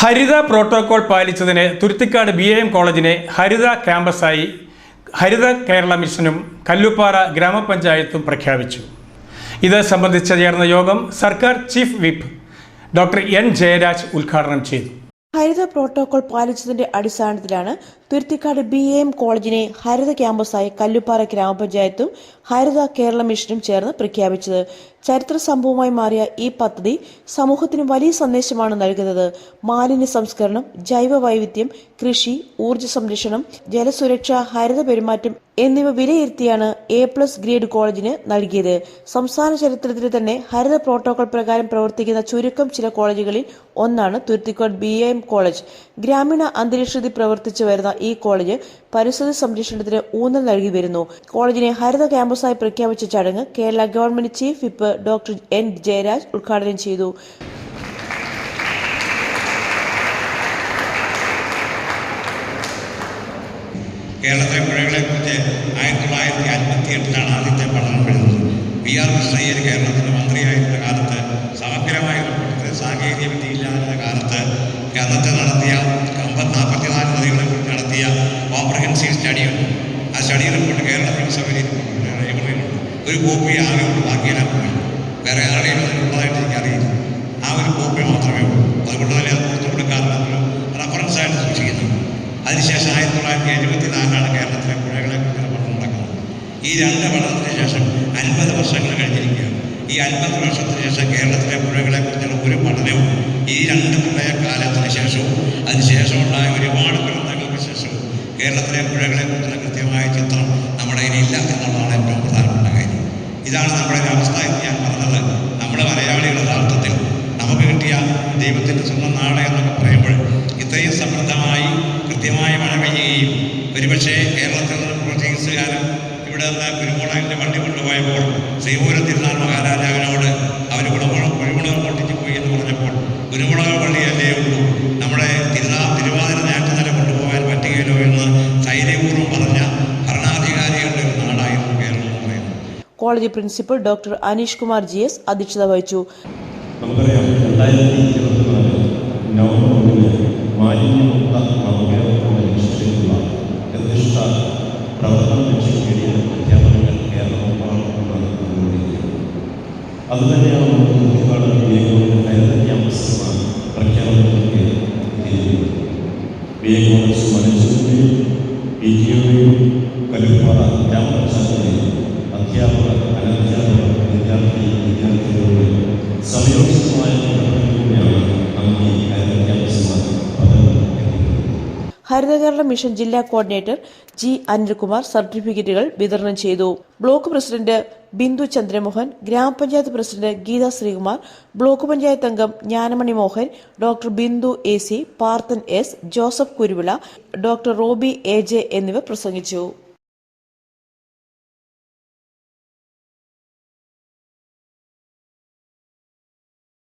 ഹരിത protocol പാലിച്ചതിന് Thuruthikkad B M കോളേജിനെ ഹരിത ക്യാമ്പസായി ഹരിത കേരള മിഷനും കല്ലുപ്പാറ ഗ്രാമപഞ്ചായത്തും പ്രഖ്യാപിച്ചു. ഇത് സംബന്ധിച്ച് ചേർന്ന യോഗം സർക്കാർ chief whip doctor N Jayaraj ഉദ്ഘാടനം ചെയ്തു. ഹരിത പ്രോട്ടോകോൾ പാലിച്ചതിന്റെ അടിസ്ഥാനത്തിലാണ് തുരുത്തിക്കാട് ബി എം കോളേജിനെ ഹരിത ക്യാമ്പസായി കല്ലുപ്പാറ ഗ്രാമപഞ്ചായത്തും ഹരിത കേരള മിഷനും ചേർന്ന് പ്രഖ്യാപിച്ചത്. ചരിത്ര സംഭവമായി മാറിയ ഈ പദ്ധതി സമൂഹത്തിന് വലിയ സന്ദേശമാണ് നൽകുന്നത്. മാലിന്യ സംസ്കരണം ജൈവ വൈവിധ്യം കൃഷി ഊർജ സംരക്ഷണം ജലസുരക്ഷ ഹരിത പെരുമാറ്റം എന്നിവ വിലയിരുത്തിയാണ് എ പ്ലസ് ഗ്രേഡ് കോളേജിന് നൽകിയത്. സംസ്ഥാന ചരിത്രത്തിൽ തന്നെ ഹരിത പ്രോട്ടോകോൾ പ്രകാരം പ്രവർത്തിക്കുന്ന ചുരുക്കം ചില കോളേജുകളിൽ ഒന്നാണ് തുരുത്തിക്കോട് ബി എം കോളേജ്. ഗ്രാമീണ അന്തരീക്ഷത്തിൽ പ്രവർത്തിച്ചു വരുന്ന ഈ കോളേജ് പരിസ്ഥിതി സംരക്ഷണത്തിന് ഊന്നൽ നൽകി വരുന്നു. കോളേജിനെ ഹരിത ക്യാമ്പസായി പ്രഖ്യാപിച്ച ചടങ്ങ് Kerala government chief whip doctor N Jayaraj ഉദ്ഘാടനം ചെയ്തു. കേരളത്തിലെ പുഴകളെക്കുറിച്ച് ആയിരത്തി തൊള്ളായിരത്തി അൻപത്തി എട്ടിലാണ് ആദ്യത്തെ പഠനം വരുന്നത്. വി ആർ കൃഷ്ണയ്യർ മന്ത്രിയായിരുന്ന കാലത്ത് സമഗ്രമായ ഒരു സാങ്കേതിക വിദ്യയില്ലാത്ത കാലത്ത് നടത്തിയ സ്റ്റഡിയുണ്ട്. ആ സ്റ്റഡി റിപ്പോർട്ട് കേരള നിയമസഭയിൽ ലൈബ്രറിയിലുണ്ട് ഒരു കോപ്പി ആകെ ഉള്ളൂ ബാക്കിയെല്ലാം പോയി. വേറെ ആരുടെയും അതിനുള്ളതായിട്ട് എനിക്കറിയില്ല ആ ഒരു കോപ്പി മാത്രമേ ഉള്ളൂ. അതുകൊണ്ട് തന്നെ അത് പുറത്തു കൊടുക്കാറുള്ള റെഫറൻസായിട്ട് സൂക്ഷിക്കുന്നു അതിനുശേഷം ആയിരത്തി തൊള്ളായിരത്തി എഴുപത്തി നാലിലാണ് കേരളത്തിലെ പുഴകളെ കുറിച്ചുള്ള പഠനം നടക്കുന്നത്. ഈ രണ്ട് പഠനത്തിന് ശേഷം അൻപത് വർഷങ്ങൾ കഴിഞ്ഞിരിക്കുകയാണ്. ഈ അൻപത് വർഷത്തിന് ശേഷം കേരളത്തിലെ പുഴകളെ കുറിച്ചുള്ള ഒരു പഠനവും ഈ രണ്ട് പ്രളയകാലത്തിന് ശേഷവും അതിനുശേഷം ഉണ്ടായ ഒരുപാട് കേരളത്തിലെ പുഴകളെ കുറിച്ചുള്ള കൃത്യമായ ചിത്രം നമ്മുടെ കയ്യിലില്ല എന്നുള്ളതാണ് ഏറ്റവും പ്രധാനപ്പെട്ട കാര്യം. ഇതാണ് നമ്മുടെ അവസ്ഥ എന്ന് ഞാൻ പറഞ്ഞത്. നമ്മുടെ മലയാളികൾ യഥാർത്ഥത്തിൽ നമുക്ക് കിട്ടിയ ദൈവത്തിന്റെ സ്വന്തം നാട് എന്നൊക്കെ പറയുമ്പോൾ ഇത്രയും സമൃദ്ധമായി കൃത്യമായി മഴ പെയ്യുകയും ഒരുപക്ഷെ കേരളത്തിൽ നിന്ന് പോർച്ചുഗീസുകാരൻ ഇവിടെ നിന്ന് കുരുമുളകിന്റെ വണ്ടി കൊണ്ടുപോയപ്പോൾ ശ്രീപൂരത്തിരുന്നാൾ മഹാരാജാവിനോട് അവർ കുടമുളക് കുരുമുളക് പൊട്ടിച്ചു പോയി എന്ന് പറഞ്ഞപ്പോൾ കുരുമുളക് college principal doctor Aneesh Kumar G S അധ്യക്ഷത വഹിച്ചു. നമുക്കറിയാം രണ്ടായിരത്തി ഇരുപത്തിനാല് നവംബർ ഒന്നിന് മാലിന്യമുക്ത ലക്ഷ്യത്തിലുള്ള നിർദ്ദിഷ്ട പ്രവർത്തന ലക്ഷ്യം നേടിയ പ്രഖ്യാപനങ്ങൾ കേരളമെമ്പാടും നടന്നുകൊണ്ടിരിക്കുന്നത് അതുതന്നെയാണ് നമുക്ക് കുട്ടിക്കാട് ബി എ കോളേജ് ഹരിത ക്യാമ്പസ് എന്ന പ്രഖ്യാപനത്തിലേക്ക് എത്തിയിരിക്കുന്നത് ബി എ കോളേജ് മനസ്സിന്റെയും പി ജിയുടെയും കലുപ്പാറ ഗ്രാമപഞ്ചായത്തിലെയും അധ്യാപകർ അനധ്യാപകർ വിദ്യാർത്ഥി വിദ്യാർത്ഥികളുടെ സമയോചിതമായ പ്രവർത്തനത്തിലൂടെയാണ് നമുക്ക് ഈ ഹരിത ക്യാമ്പസ് എന്ന പദവി ലഭിക്കുന്നത് ഹരിത കേരള മിഷൻ ജില്ലാ കോർഡിനേറ്റർ ജി അനിൽകുമാർ സർട്ടിഫിക്കറ്റുകൾ വിതരണം ചെയ്തു. ബ്ലോക്ക് പ്രസിഡന്റ് ബിന്ദു ചന്ദ്രമോഹൻ ഗ്രാമപഞ്ചായത്ത് പ്രസിഡന്റ് ഗീത ശ്രീകുമാർ ബ്ലോക്ക് പഞ്ചായത്ത് അംഗം Jnanamani Mohan doctor Bindu A C Parthan S Joseph Kuruvila doctor Robi A J എന്നിവർ പ്രസംഗിച്ചു.